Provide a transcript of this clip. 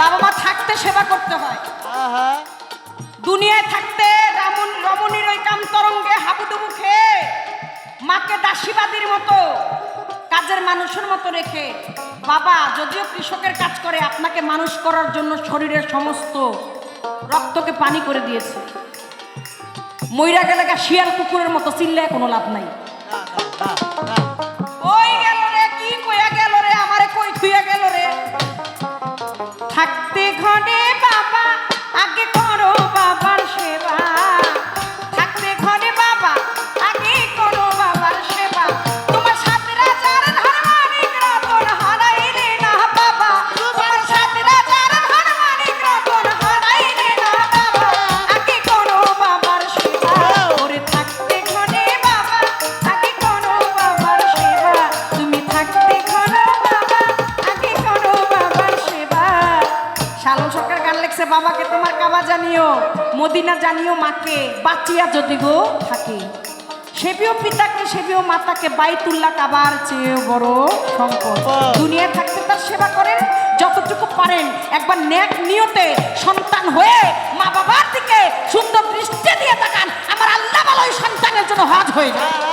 বাবা মা থাকতে সেবা করতে হয়। দুনিয়ায় থাকতে রামন রমণীর ওই কাম তরঙ্গে হাবুডুবু খেয়ে মাকে দাসীবাদীর মতো কাজের মানুষের মতো রেখে বাবা যদিও কৃষকের কাজ করে আপনাকে মানুষ করার জন্য শরীরের সমস্ত রক্তকে পানি করে দিয়েছে। মইরা গেলে শিয়াল কুকুরের মতো চিল্লে কোনো লাভ নাই। থাকতে ঘরে গান লেখছে বাবাকে তোমার কাবা জানিও মদিনা জানিও মাকে বাঁচিয়া যদি গো থাকে। সেবিও পিতাকে সেবিও মাতাকে বাইতুল্লাহ কাবার চেয়ে বড় সম্পদ। দুনিয়ায় থাকতে তার সেবা করেন যতটুকু পারেন একবার ন্যাক নিয়তে সন্তান হয়ে মা বাবার দিকে সুন্দর দৃষ্টি দিয়ে তাকান। আমার আল্লাহ ওই সন্তানের জন্য হজ হয়ে যায়